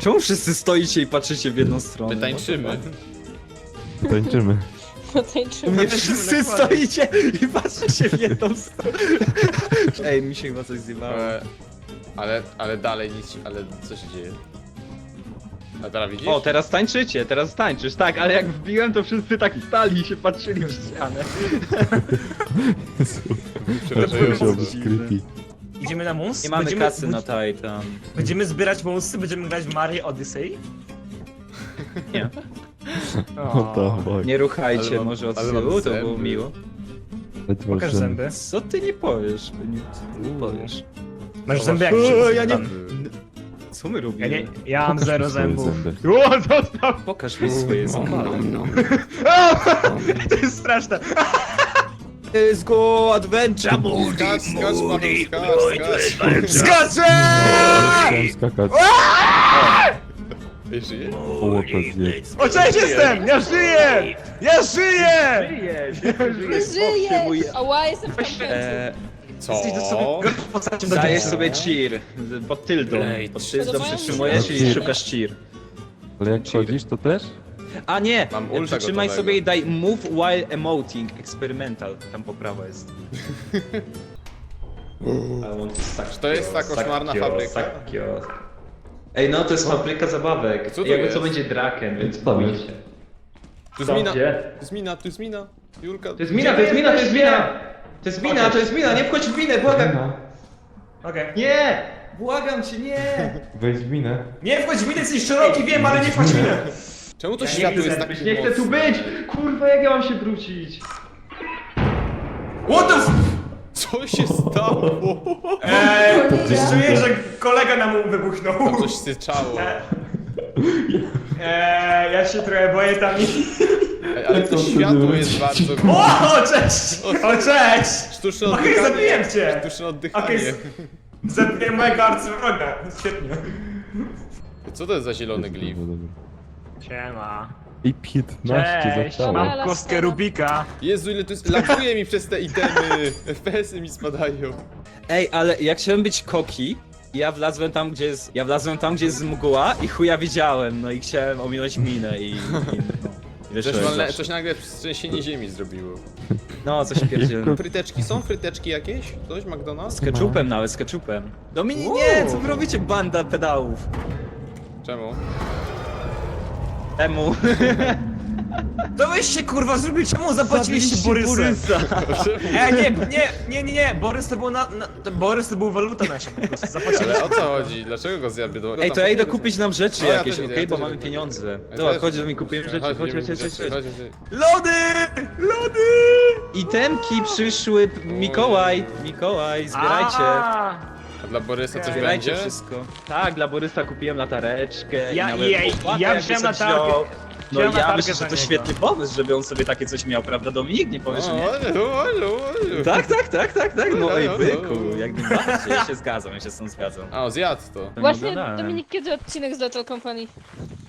Czemu wszyscy stoicie i patrzycie w jedną stronę? My tańczymy. Tańczymy. U Potańczymy. mnie wszyscy stoicie i patrzycie w jedną stronę. Ej, mi się chyba coś zjebało. E, ale, ale dalej nic, ale co się dzieje? A teraz widzisz? O, teraz tańczycie, teraz tańczysz, tak, ale jak wbiłem, to wszyscy tak stali i się patrzyli w ścianę. Przerażające. było Się dziwne. Idziemy na mus? Nie mamy będziemy, kasy na Titan. Będziemy zbierać musy, będziemy grać w Mario Odyssey? Nie. What the fuck? Nie ruchajcie Ale mam- może od ale mam to było miło. Ale ty masz Pokaż zęby. zęby. Co ty nie powiesz? Nie, co ty nie powiesz? Masz zęby jak O, ja nie-. Co my Ja, robimy? nie, ja mam Pokaż zero mi swoje zębów. zęby. O, zostaw! Pokaż mi swoje zęby. To jest straszne. Let's go, adventure Skacz, skacz, Paweł, skacz, skacz. Skaczę! Chciałem skakać. Ej, żyje? O, cześć jestem! Ja żyję! Ja żyję! No żyjesz! Ała, jestem w. Eee, Co? Jesteś sobie gorszą postacią do dajesz sobie cheer. Pod tyldą. Pod tyldą Podobają mi się. przytrzymujesz i szukasz cheer. Ale jak chodzisz, to też? A nie! Mam ulta Przytrzymaj gotowego. sobie i daj move while emoting. Experimental. Tam po prawo jest. To jest ta koszmarna fabryka. Ej, no to jest fabryka zabawek. Co to Jakby jest? co będzie draken, więc powiedzcie. jest? Tu jest mina, Gdzie? tu jest mina, tu jest mina. Julka. To jest mina, to jest mina, to jest mina! To jest mina, to jest mina, nie wchodź w minę, błagam! Okej. Nie! Błagam cię, nie! Wejdź w minę. Nie wchodź w minę, jesteś szeroki, wiem, ale nie wchodź w minę. Czemu to Ja nie światło jest być, tak Nie chcę tu być! Kurwa, jak ja mam się wrócić? What the f... Co się stało? Eee, Czuję, czuję, że kolega nam wybuchnął. Tam coś syczało. Eee, ja się trochę boję tam i... Ej, ale to światło jest bardzo... O, cześć! O, cześć! Sztuczne Okej, oddychanie. zabiłem cię! Sztuczne oddychanie. Okej, z- zabiję mojego arcywroga. Świetnie. Co to jest za zielony glif? No dobra. Siema. I 15 Cześć, zaczęło. mam- mam kostkę Rubika. Jezu, ile tu jest... Laguje mi przez te itemy. FPS-y mi spadają. Ej, ale ja chciałem być koki. i Ja wlazłem tam, gdzie jest. Ja wlazłem tam, gdzie jest mgła i chuja widziałem, no i chciałem ominąć minę i. i no, i Coś, wyszedłem walne, zawsze. coś nagle trzęsienie ziemi zrobiło. No, coś pierdzielne. Fryteczki są? Fryteczki jakieś? Coś? McDonald's? Z ketchupem nawet, z ketchupem. Dominik, nie, co wy robicie, banda pedałów? Czemu? Temu. To weźcie kurwa zrobić, czemu zapłaciliście Borysa? E, nie, nie, nie, nie, nie, Borys to był na, na to Borys to był waluta nasza po prostu, zapłaciliście. Ale o co chodzi? Dlaczego go zjadł? Do... Ej, to ja idę kupić nam rzeczy No, ja jakieś, też okej, idę, ja bo też mamy idę. pieniądze. Dobra, chodź do mnie, kupujemy rzeczy, chodź, chodź, chodź, chodź, chodź. chodź. Lody! Lody! Itemki przyszły, Mikołaj, Mikołaj, zbierajcie. A, A dla Borysa coś Zbierajcie będzie? wszystko. Tak, dla Borysa kupiłem latareczkę. Ja- i nawet ja- opłatę ja jakby wziąłem sobie latarkę. wziął. No wziąłem ja latarkę myślę, że za to niego. świetny pomysł, żeby on sobie takie coś miał, prawda Dominik? Nie powiesz, że nie? Tak, tak, tak, tak, tak, no ej byku, jak najbardziej, ja się zgadzam, ja się z tym zgadzam. A, o, zjadł to. To nie Właśnie. Dominik, kiedy odcinek z Lethal Company?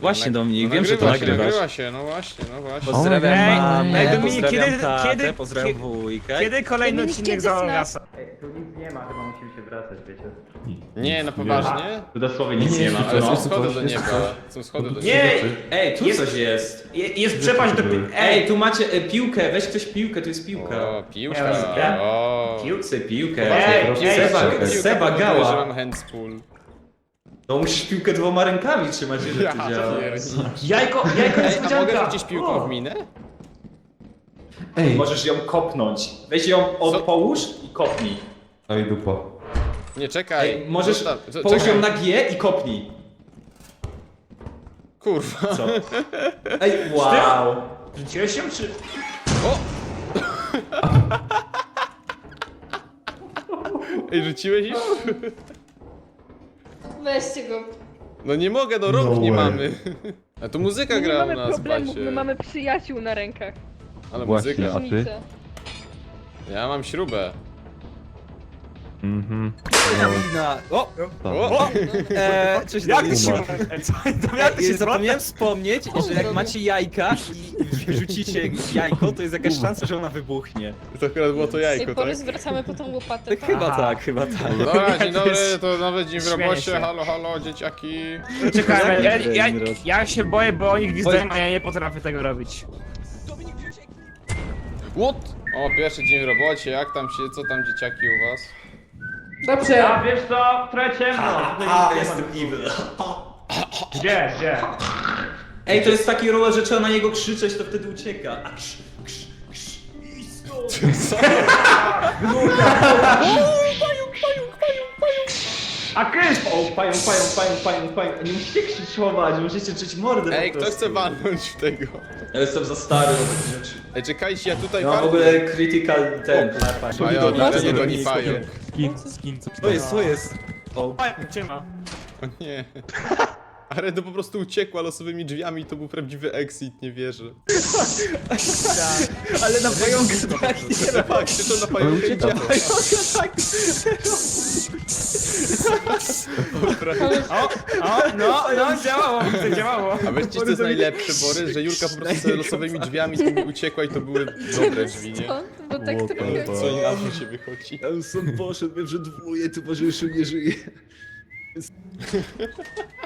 Właśnie Dominik, No, wiem, że to nagrywa się, nagrywasz. Nagrywa się, no właśnie, no właśnie. Pozdrawiam Ej, mamę, ej, Dominik, pozdrawiam kiedy- tatę, kiedy- pozdrawiam kiedy- wujka. Kiedy kolejny Dominik, odcinek kiedy za FNAF? Gasa? Ej, tu nic nie ma, wiecie. Nie, na poważnie? Tu dosłownie nic nie ma. Ale no. są schody do nieba. Są schody do nieba. Nie! Ej, tu Jest- coś jest. Je- Jest przepaść do... pi- Ej, tu macie e, piłkę, weź ktoś piłkę, tu jest piłka. O, piłka. O. Piłce, piłkę. Ej, ej, Seba, piłka, Seba że gała. mam handspool. No musisz piłkę dwoma rękami trzymać, żeby Ja to działa. Jajko, jajko Ej, a niespodzianka! mogę rzucić piłką O. w minę? Ej! Możesz ją kopnąć. Weź ją Co? od połóż i kopnij. Oj dupa. Nie, czekaj. Ej, możesz Zostaw- co- połóż czekaj. ją na G i kopnij. Kurwa. Co? Ej, wow. Rzuciłeś ją czy... O! Ej, rzuciłeś już? Weźcie go. No nie mogę, no rąk No nie way. mamy. A tu muzyka My nie gra u mamy nas, problemów, bacie. my mamy przyjaciół na rękach. Ale Właśnie. muzyka. A ty? Różnice. Ja mam śrubę. Mhm. Wina. O! Tak. O! E, cześć Jak ty się... Umarł. Ej? To jak ty Ej, się zapomniałem wspomnieć, że jak macie jajka i rzucicie jajko, to jest jakaś szansa, że ona wybuchnie. To akurat było to Ej, jajko, tak? Borys, wracamy po tą łopatę. Tak, chyba tak, chyba tak. Dobra, dzień to dobry, to nowy dzień w Śmieję robocie, się. halo, halo, dzieciaki. Czekaj, ja, ja, dzień, ja się boję, bo oni gwizdają, a ja nie potrafię tego robić. What? O, pierwszy dzień w robocie, jak tam się, co tam dzieciaki u was? Dobrze. wiesz co, trochę ciemno. A, jestem evil. Gdzie, gdzie? Ej, to jest taki roller, że trzeba na niego krzyczeć, to wtedy ucieka. A krz, krz, krz. Co? A krysz! O, pająk, pająk, pająk, pająk, pająk. Nie musicie krzyżować, musicie czuć mordę Ej, po kto prostu. chce walnąć w tego? Ja jestem za stary do takich rzeczy. Ej, czekajcie, ja tutaj Ja mam w walnę. ogóle critical ten. A ja Pomidor. widzę, nie goni pająk. Skin, skin, co Co jest, co jest? O, Gdzie ma? O nie. Ale to po prostu uciekła losowymi drzwiami, to był prawdziwy exit, nie wierzę. ale na pająk tak nie Patrzcie, to na pająkę ucieka. działa. tak. O, o, no, no, działało, widzę, działało. A wiecie, co jest najlepsze, Borys? Że Julka po prostu sobie losowymi drzwiami z nimi uciekła i to były dobre drzwi, nie? Co? Bo tak What trochę... Co inaczej się wychodzi. Elson poszedł, wiem, że dwuje, tu może już nie żyje.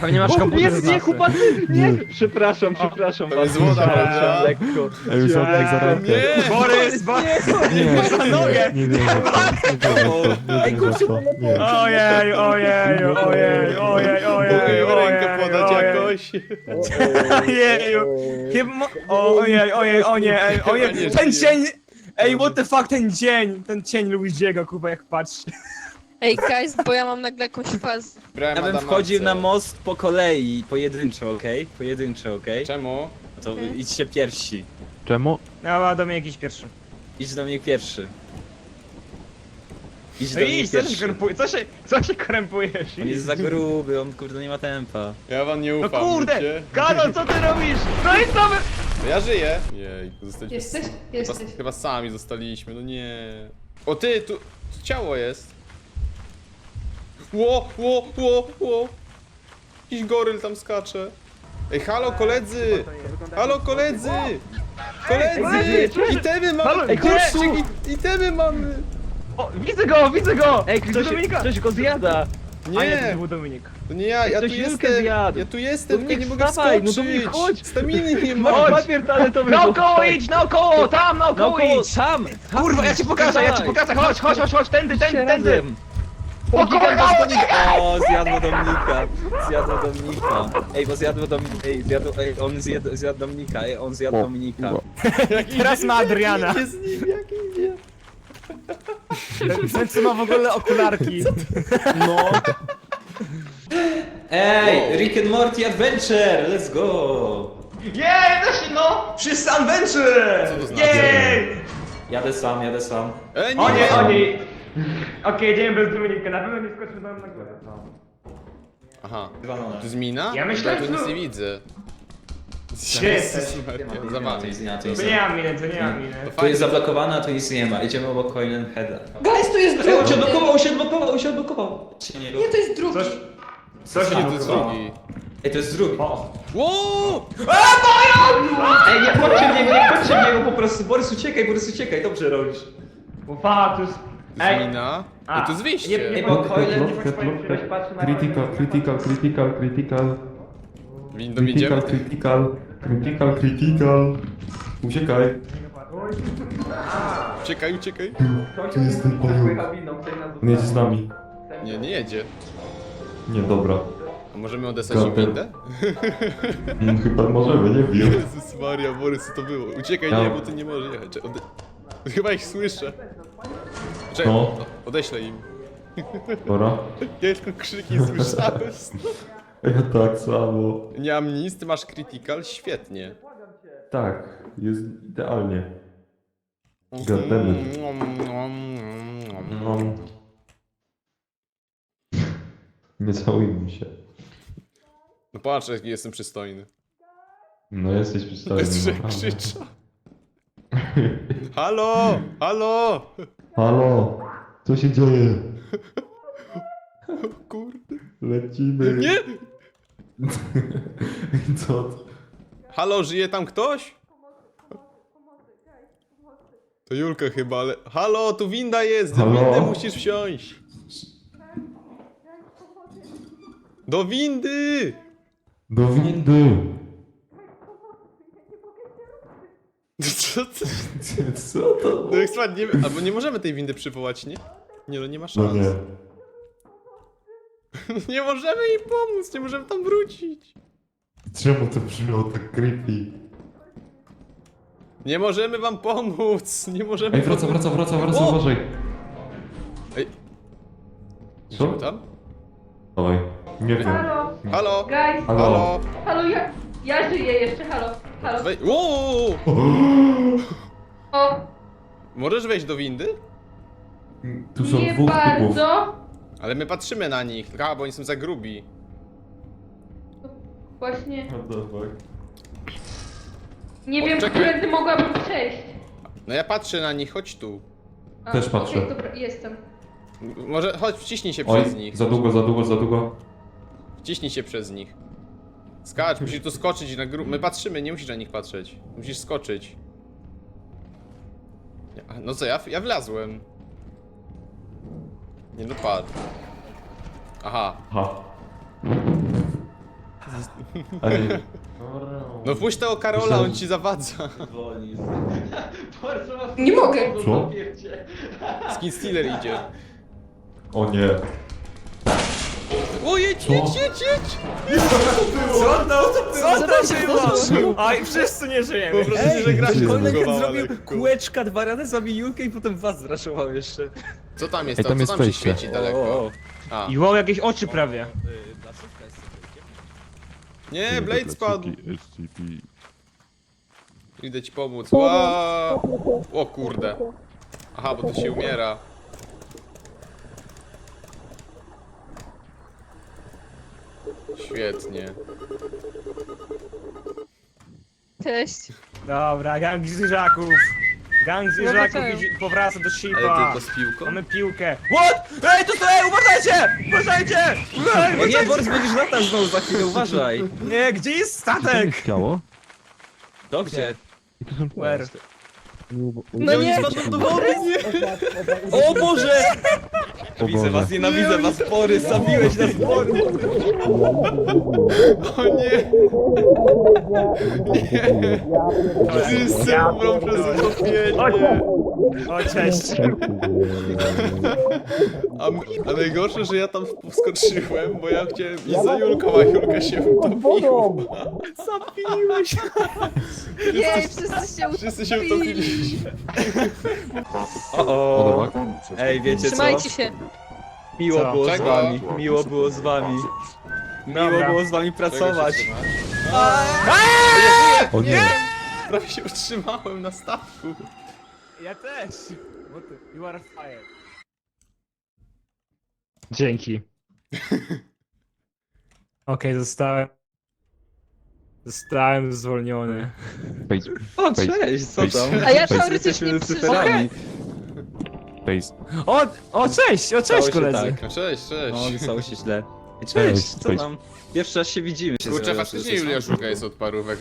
Pewnie masz komputer z nas. Przepraszam, przepraszam To jest woda, prawda? lekko. Ej, już oddaj za rękę. Nie! Borys, Borys! Nie, za nogę! Nie wierzę w to, nie wierzę w to, nie wierzę w to, nie. Ojej, ojej, ojej, ojej, ojej, Mogę rękę podać ojej. jakoś. Ojeju. Chyba... mo- O, ojej, ojej, o nie, ej, Chyba ojej, nie ten żyje. cień... Ej, what the fuck, ten dzień, ten cień Luigiego, kupa, jak patrzę. Ej, guys, bo ja mam nagle jakąś fazę. Brałem Ja bym wchodził na most po kolei, pojedynczo, okej? Pojedynczo, okej? Czemu? To idźcie pierwsi. Czemu? No, do mnie jakiś pierwszy. Idź do mnie pierwszy. Idź do No mnie idź, co się pierwszy. krępujesz, co się, co się krępujesz? On jest za gruby, on kurde nie ma tempa. Ja wam nie No ufam, kurde, wiecie? Karol, co ty robisz? No i co wy... No Ja żyję. Jej, zostaliśmy... Jesteś? Chyba, Jesteś. chyba sami zostaliśmy, no nie. O ty, tu, tu ciało jest. Ło, ło, ło, ło. Jakiś goryl tam skacze. Ej, halo koledzy! Halo koledzy! Koledzy! Itemy mamy! Ej, chodź i- itemy mamy! O, widzę go, widzę go! Ej, Ktoś, Dominika! ktoś go zjada! A nie, Nie, to był Dominik. to nie ja, ja tu Ktoś Julkę jestem! zjadł. Ja tu jestem, tylko nie Dominik, mogę wstawaj, no! Dominik, chodź. Staminy nie Chodź. mam! Papier toaletowy Naokoło idź, naokoło, tam, naokoło Naokoło, idź! tam! tam Kurwa, ja ci idź, pokażę, ja ci dawaj. pokażę, chodź, chodź, chodź, chodź, tędy, tędy, tędy! Razem. O kurwa, O, zjadło Dominika. Zjadło Dominika. Ej, bo zjadło Dominika. Ej, zjadł, ej, on zjadł, zjadł Dominika. Ej, on zjadł Dominika. Teraz ma Adriana. Nie z nim, jak idzie. Ten, ten co ma w ogóle okularki. No. Ej, Rick and Morty Adventure, let's go! Jej, też no! Wszyscy adventure! Co to znaczy? Jej! Jadę sam, jadę sam. E, nie, O nie, o nie! Okej, jedziemy bez Dominika, na pewno nie skoczymy tam na górę. No. Aha. Wywalone. To jest mina? Ja myślałem, Ja tu że- nic nie widzę. Gdzie jesteś? Maria, To Za wami. jest nie, to jest To nie mam miny, to nie mam miny. Tu jest zablokowane, a tu nic nie ma. Idziemy obok Coin Heada. Guys, tu jest Ej, on się drugi. odblokował, się odblokował, on się odblokował. Się nie Nie, to jest drugi. Coś... Nie, nie to jest drugi. Ej, to jest drugi. Wow! Ej, nie chodźcie w niego, nie chodźcie w niego po prostu. Borys uciekaj, Borys uciekaj, dobrze robisz. Ufa, tu jest... Ej! mina? A, to jest wyjście. nie- nie-. Headlock, headlock, critical, critical, critical, critical, Windą critical, idziemy? critical, critical, critical. Uciekaj. Uciekaj, uciekaj. Tu jest ten pająk. On jedzie z nami. Nie, nie jedzie. Nie, dobra. A możemy odesłać im windę? Mm, Chyba możemy, nie wiem. Jezus Maria, Borys, co to było? Uciekaj, nie, bo ty nie możesz jechać. Chyba ich słyszę. Czekaj, No. o- odeślę im. Dobra. Ja tylko krzyki słyszałem. Ja tak samo. Nie mam nic, ty masz critical? Świetnie. Tak, jest idealnie. Goddammit. No. Nie całujmy się. No patrz, jaki jestem przystojny. No jesteś przystojny. Jeszcze naprawdę. krzyczę. Halo! Halo! Halo! Co się dzieje? Kurde. Lecimy. Nie! Co? to? Halo, żyje tam ktoś? To Julka chyba, ale... Halo, tu winda jest! Do Halo? windy musisz wsiąść! Do windy! Do windy! Co to? Co to? No jak spadnie... Albo nie możemy tej windy przywołać, nie? Nie no, nie ma No szans. nie. Nie możemy jej pomóc, nie możemy tam wrócić. Czemu to brzmiało tak creepy? Nie możemy wam pomóc, nie możemy Ej, wraca, wraca, wraca, wraca, O! uważaj. Ej. Co? Idziemy tam? Dawaj. Nie wiem. Halo, Halo? guys, Halo. Halo? halo, ja, ja żyję jeszcze, halo, halo. Wej... O, Możesz wejść do windy? Tu są nie dwóch typów. bardzo. Ale my patrzymy na nich. A, bo oni są za grubi. Właśnie, What the fuck? nie O, wiem, czekaj. którędy mogłabym przejść. No ja patrzę na nich, chodź tu. A, Też patrzę. okej, dobra, jestem. M- Może chodź, wciśnij się Oj, przez nich. za długo, za długo, za długo. Wciśnij się przez nich. Skacz, musisz tu skoczyć na grób. My patrzymy, nie musisz na nich patrzeć. Musisz skoczyć. No co, ja, ja wlazłem. Nie no patrz. Aha. Ha. Ale... No puść tego Karola, on ci zawadza. Nie mogę. Co? Skin Stealer idzie. O nie. O, jedź, jedź, jedź, jedź! Co to? Co to się było? Oj, wszyscy nie Po żyjemy. prostu się, że gra się zbugowała zrobił lekko. kółeczka dwa razy, zabił Julkę i potem was zraszował jeszcze. Co tam jest? Ej, tam, tam co jest tam się wejście. świeci daleko? A. I wow, jakieś oczy prawie. Nie, Blade spadł. Idę ci pomóc. O kurde. Aha, bo to się umiera. Świetnie. Cześć. Dobra, gang zwierzaków. Gang zwierzaków Wracają. idzie- powraca do Ale shipa. tylko z piłką? Mamy piłkę. What? Ej, to to, ej, uważajcie! Uważajcie! Ej, O nie, Borys, będziesz latał znowu za chwilę, uważaj. Nie, gdzie jest statek? Ciało? Gdzie? I tu są Where? No nie, do wody, nie! O Boże! Widzę was, nienawidzę was, Borys, zabiłeś nas, Borys. O nie! Wszyscy umrą przez utopienie! O, cześć. A, m- a najgorsze, że ja tam wskoczyłem, bo ja chciałem iść za Julką, a Julka się utopiła. Zabiłeś. jej, wszyscy się Wszyscy się utopili. O, o. Ej, wiecie co? Trzymajcie się. Miło Co? było z Czego? wami, miło było z wami. Miło Dobra. było z wami pracować. O nie! Prawie się utrzymałem na statku. Ja też. What the? You are fired. Dzięki. Okej, zostałem... Zostałem zwolniony. Wejdź, O, cześć, co tam? A ja Wejdź. teoretycznie Jesteśmy przyszłam. Lucyferami. O, o cześć, o Stało cześć się koledzy. tak. No cześć, cześć. No, stało się źle. Cześć, Cześć, co cześć. tam? Pierwszy raz się widzimy. Kurczę, faktycznie Julia Szuka jest od parówek.